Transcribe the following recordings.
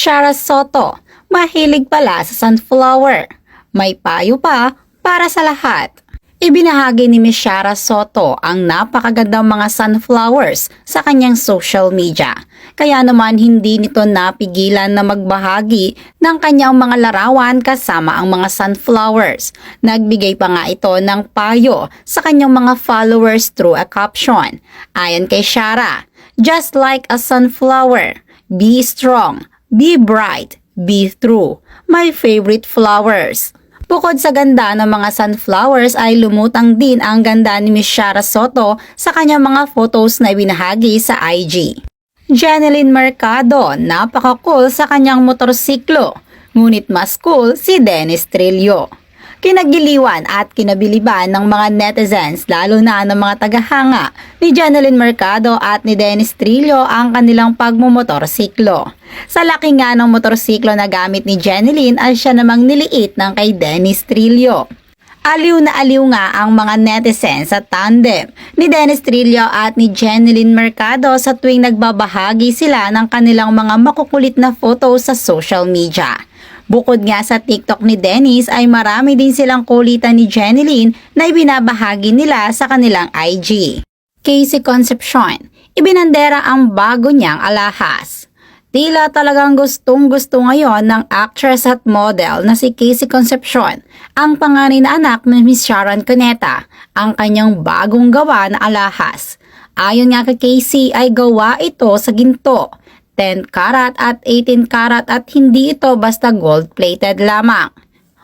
Shara Soto, mahilig pala sa sunflower. May payo pa para sa lahat. Ibinahagi ni Miss Shara Soto ang napakagandang mga sunflowers sa kanyang social media. Kaya naman hindi nito napigilan na magbahagi ng kanyang mga larawan kasama ang mga sunflowers. Nagbigay pa nga ito ng payo sa kanyang mga followers through a caption. Ayon kay Shara, just like a sunflower, be strong, be bright, be true. My favorite flowers. Bukod sa ganda ng mga sunflowers ay lumutang din ang ganda ni Miss Shara Soto sa kanyang mga photos na ibinahagi sa IG. Janeline Mercado, napaka-cool sa kanyang motorsiklo. Ngunit mas cool si Dennis Trillo. Kinagiliwan at kinabiliban ng mga netizens lalo na ng mga tagahanga ni Janeline Mercado at ni Dennis Trillo ang kanilang pagmumotorsiklo. Sa laki nga ng motorsiklo na gamit ni Janeline ay siya namang niliit ng kay Dennis Trillo. Aliw na aliw nga ang mga netizens sa tandem ni Dennis Trillo at ni Jeneline Mercado sa tuwing nagbabahagi sila ng kanilang mga makukulit na photo sa social media. Bukod nga sa TikTok ni Dennis ay marami din silang kulitan ni Jeneline na ibinabahagi nila sa kanilang IG. Casey Concepcion, ibinandera ang bago niyang alahas. Tila talagang gustong gusto ngayon ng actress at model na si Casey Concepcion, ang panganay na anak ni Miss Sharon Cuneta, ang kanyang bagong gawa na alahas. Ayon nga kay Casey ay gawa ito sa ginto, 10 karat at 18 karat at hindi ito basta gold-plated lamang.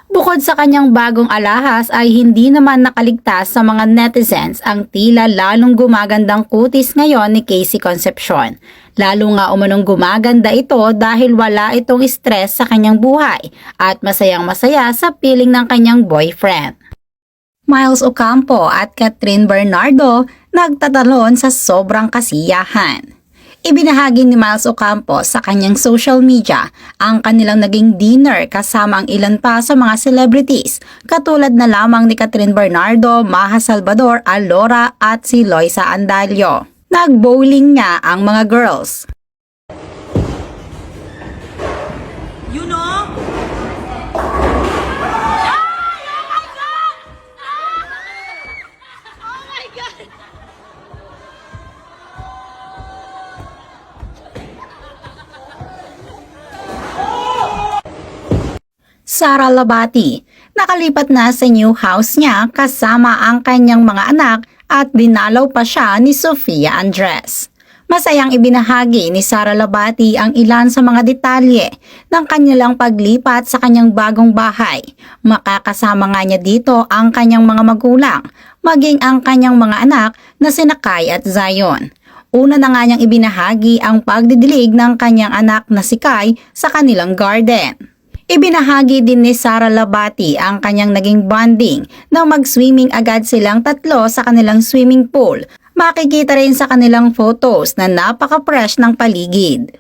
Bukod sa kanyang bagong alahas ay hindi naman nakaligtas sa mga netizens ang tila lalong gumagandang kutis ngayon ni Casey Concepcion. Lalo nga umanong gumaganda ito dahil wala itong stress sa kanyang buhay at masayang masaya sa piling ng kanyang boyfriend. Miles Ocampo at Catherine Bernardo nagtatalon sa sobrang kasiyahan. Ibinahagi ni Miles Ocampo sa kanyang social media ang kanilang naging dinner kasama ang ilan pa sa mga celebrities katulad na lamang ni Catherine Bernardo, Maha Salvador, Alora at si Loisa Andalio. Nag-bowling nga ang mga girls. You know? Sara Labati, nakalipat na sa new house niya kasama ang kanyang mga anak at dinalaw pa siya ni Sofia Andres. Masayang ibinahagi ni Sara Labati ang ilan sa mga detalye ng kanilang paglipat sa kanyang bagong bahay. Makakasama nga niya dito ang kanyang mga magulang, maging ang kanyang mga anak na sinakay at Zion. Una na nga niyang ibinahagi ang pagdidilig ng kanyang anak na si Kai sa kanilang garden. Ibinahagi din ni Sara Labati ang kanyang naging bonding nang mag-swimming agad silang tatlo sa kanilang swimming pool. Makikita rin sa kanilang photos na napaka-fresh ng paligid.